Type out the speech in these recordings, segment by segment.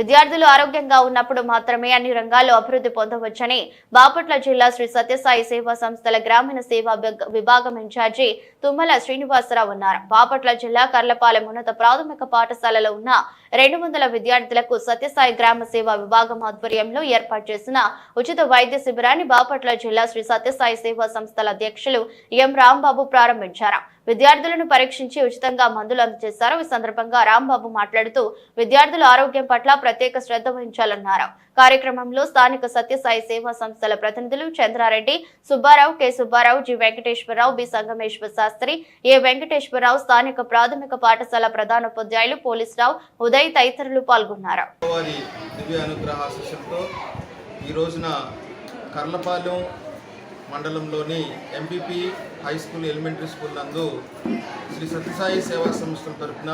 విద్యార్థులు ఆరోగ్యంగా ఉన్నప్పుడు మాత్రమే అన్ని రంగాల్లో అభివృద్ధి పొందవచ్చని బాపట్ల జిల్లా శ్రీ సత్యసాయి సేవా సంస్థల గ్రామీణ సేవా విభాగం ఇన్ఛార్జి తుమ్మల శ్రీనివాసరావు అన్నారు బాపట్ల జిల్లా కర్లపాలెం ఉన్నత ప్రాథమిక పాఠశాలలో ఉన్న రెండు వందల విద్యార్థులకు సత్యసాయి గ్రామ సేవా విభాగం ఆధ్వర్యంలో ఏర్పాటు చేసిన ఉచిత వైద్య శిబిరాన్ని బాపట్ల జిల్లా శ్రీ సత్యసాయి సేవా సంస్థల అధ్యక్షులు ఎం రాంబాబు ప్రారంభించారు. విద్యార్థులను పరీక్షించి ఉచితంగా మందులు అందజేశారు. ఈ సందర్భంగా రాంబాబు మాట్లాడుతూ విద్యార్థుల ఆరోగ్యం పట్ల ప్రత్యేక శ్రద్ధ వహించాలన్నారు. కార్యక్రమంలో స్థానిక సత్యసాయి సేవా సంస్థల ప్రతినిధులు Chandra Reddy Subba Rao K. Subba Rao G. Venkateswara Rao B. Sangameswara Sastry A. Venkateswara Rao స్థానిక ప్రాథమిక పాఠశాల ప్రధానోపాధ్యాయులు పోలీసురావు ఉదయ్ తదితరులు పాల్గొన్నారు. ఈ రోజున కర్లపాలెం మండలంలోని MPP high school elementary school నందు శ్రీ సత్యసాయి సేవా సంస్థల తరఫున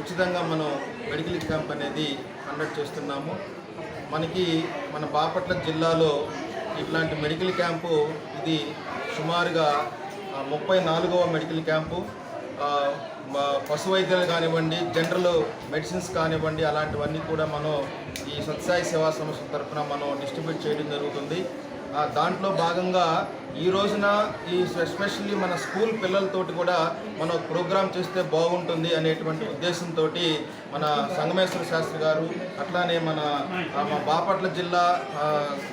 ఉచితంగా మనం మెడికల్ క్యాంప్ అనేది కండక్ట్ చేస్తున్నాము. మనకి మన బాపట్ల జిల్లాలో ఇట్లాంటి మెడికల్ క్యాంపు ఇది సుమారుగా ముప్పై నాలుగవ మెడికల్ క్యాంపు. పశు వైద్యాలు కానివ్వండి జనరల్ మెడిసిన్స్ కానివ్వండి అలాంటివన్నీ కూడా మనం ఈ సత్సాయి సేవా సంస్థ తరఫున మనం డిస్ట్రిబ్యూట్ చేయడం జరుగుతుంది. దాంట్లో భాగంగా ఈ రోజున ఈ ఎస్పెషల్లీ మన స్కూల్ పిల్లలతోటి కూడా మనం ప్రోగ్రామ్ చేస్తే బాగుంటుంది అనేటువంటి ఉద్దేశంతో మన సంగమేశ్వర శాస్త్రి గారు అట్లానే మన బాపట్ల జిల్లా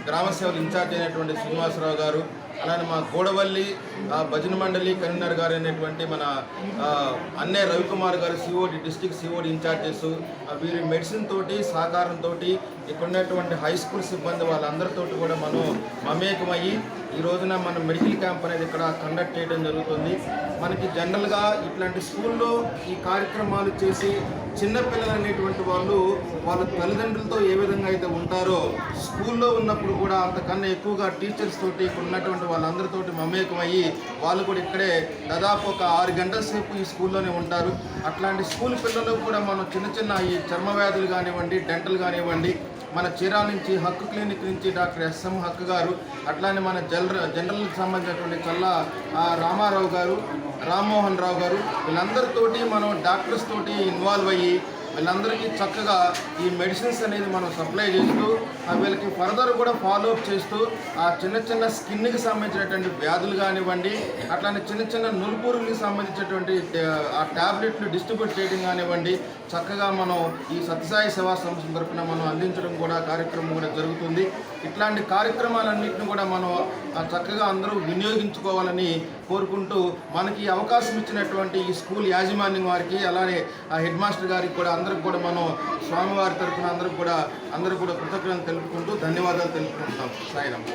గ్రామ సేవలు ఇన్ఛార్జ్ అయినటువంటి శ్రీనివాసరావు గారు అలానే మా గోడవల్లి భజన మండలి కన్వీనర్ గారు అనేటువంటి మన అన్నయ్య Anne Ravi Kumar garu COD district COD incharges వీరి మెడిసిన్ తోటి సహకారంతో ఇక్కడ ఉన్నటువంటి హై స్కూల్ సిబ్బంది వాళ్ళందరితోటి కూడా మనం మమేకమయ్యి ఈ రోజున మనం మెడికల్ క్యాంప్ అనేది ఇక్కడ కండక్ట్ చేయడం జరుగుతుంది. మనకి జనరల్గా ఇట్లాంటి స్కూల్లో ఈ కార్యక్రమాలు చేసి చిన్నపిల్లలు అనేటువంటి వాళ్ళు వాళ్ళ తల్లిదండ్రులతో ఏ విధంగా అయితే ఉంటారో స్కూల్లో ఉన్నప్పుడు కూడా అంతకన్నా ఎక్కువగా టీచర్స్ తోటి ఇక్కడ ఉన్నటువంటి వాళ్ళందరితోటి మమేకమయ్యి వాళ్ళు కూడా ఇక్కడే దాదాపు ఒక ఆరు గంటల సేపు ఈ స్కూల్లోనే ఉంటారు. అట్లాంటి స్కూల్ పిల్లలకు కూడా మనం చిన్న చిన్న ఈ చర్మ వ్యాధులు కానివ్వండి డెంటల్ కానివ్వండి మన చీరాల నుంచి హక్కు క్లినిక్ నుంచి డాక్టర్ ఎస్ఎం హక్కు గారు అట్లానే మన జనరల్ జనరల్కి సంబంధించినటువంటి చల్ల రామారావు గారు రామ్మోహన్ రావు గారు వీళ్ళందరితోటి మనం డాక్టర్స్ తోటి ఇన్వాల్వ్ అయ్యి వీళ్ళందరికీ చక్కగా ఈ మెడిసిన్స్ అనేది మనం సప్లై చేస్తూ ఆ వీళ్ళకి ఫర్దర్ కూడా ఫాలో అప్ చేస్తూ ఆ చిన్న చిన్న స్కిన్కి సంబంధించినటువంటి వ్యాధులు కానివ్వండి అట్లానే చిన్న చిన్న నులుపురుగులకు సంబంధించినటువంటి ఆ, ట్యాబ్లెట్లు డిస్ట్రిబ్యూట్ చేయడం కానివ్వండి చక్కగా మనం ఈ సత్యసాయి సేవా సంస్థ తరఫున మనం అందించడం కూడా కార్యక్రమం కూడా జరుగుతుంది. ఇట్లాంటి కార్యక్రమాలన్నింటిని కూడా మనం చక్కగా అందరూ వినియోగించుకోవాలని కోరుకుంటూ మనకి అవకాశం ఇచ్చినటువంటి ఈ స్కూల్ యాజమాన్యం వారికి అలానే ఆ హెడ్ మాస్టర్ గారికి కూడా అందరికి కూడా మనం స్వామివారి తరఫున అందరికి కూడా అందరూ కూడా కృతజ్ఞతలు తెలుపుకుంటూ ధన్యవాదాలు తెలుపుకుంటాం సాయిరామ్.